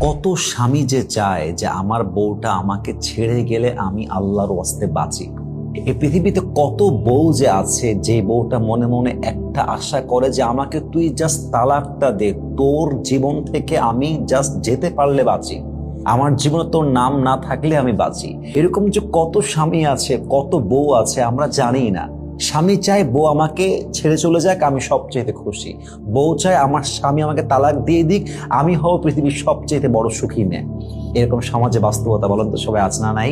কত স্বামী যে চায় যে আমার বউটা আমাকে ছেড়ে গেলে আমি আল্লাহর ওয়াস্তে বাঁচি। এই পৃথিবীতে কত বউ যে আছে যে বউটা মনে মনে একটা আশা করে যে আমাকে তুই জাস্ট তালাকটা দে, তোর জীবন থেকে আমি জাস্ট যেতে পারলে বাঁচি। আমার জীবনে তোর নাম না থাকলে আমি বাঁচি। এরকম যে কত স্বামী আছে, কত বউ আছে, আমরা জানি না। স্বামী চায় বউ আমাকে ছেড়ে চলে যাক, আমি সবচেয়ে খুশি। বউ চায় আমার স্বামী আমাকে তালাক দিয়ে দিক, আমি হব পৃথিবীর সবচেয়ে বড় সুখী নেয় এরকম সমাজে বাস্তবতা বলেন তো সবাই আছে না নাই?